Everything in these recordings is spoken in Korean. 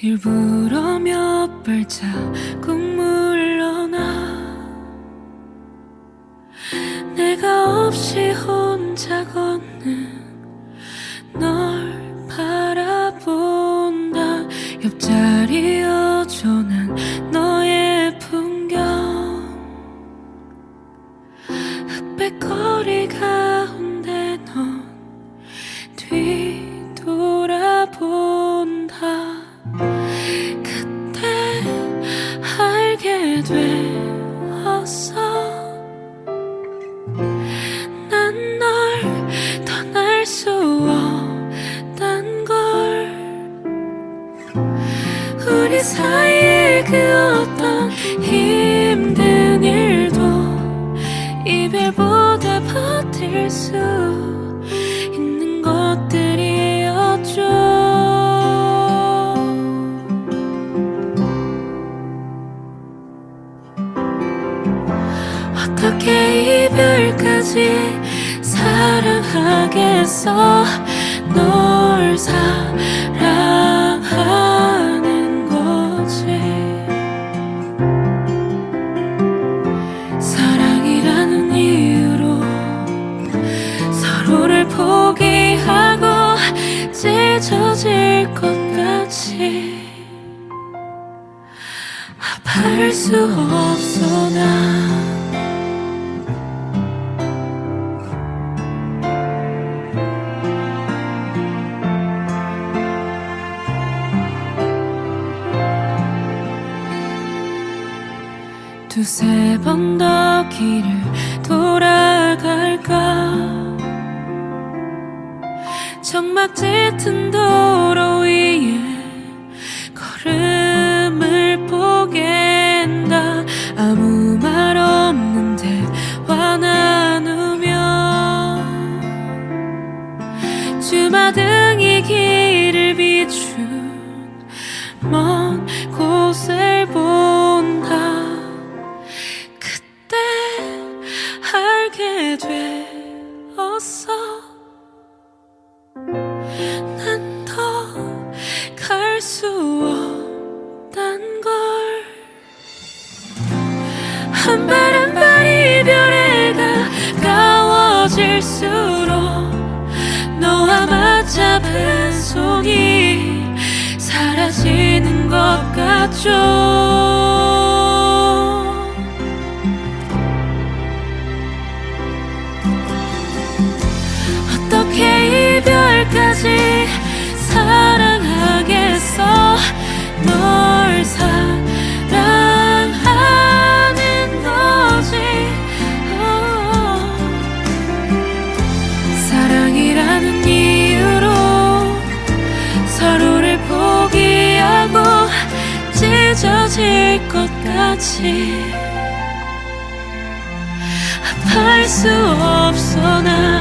일부러 몇 발자국 물러나. 내가 없이 혼자 걷는 널 바라본다. 옆자리 여전한 너의 풍경. 흑백 거리 가운데 넌 뒤돌아본다 사이의 그 어떤 힘든 일도 이별보다 버틸 수 있는 것들이었죠. 어떻게 이별까지 사랑하겠어? 널 사랑 찢어질 것 같이 아파할 수 없어 나. 두세 번 더 길을 돌아갈까 정막 짙은 도 수 없단 걸. 한 발 한 발 이별에 가까워질수록 너와 맞잡은 손이 사라지는 것 같죠 것 같이 아파할 수 없어 나.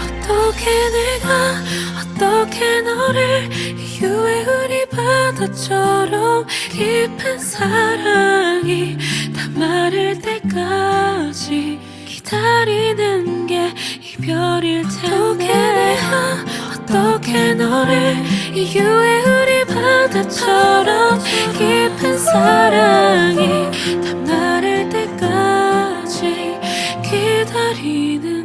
어떻게 내가 어떻게 너를 이유에 우리 바다처럼 깊은 사랑이 다 마를 때까지 기다리는 게 이별일 텐데 어떻게 내가 어떻게 너를 이유에 우리 바다처럼 깊은 사랑이 다 마를 때까지 기다리는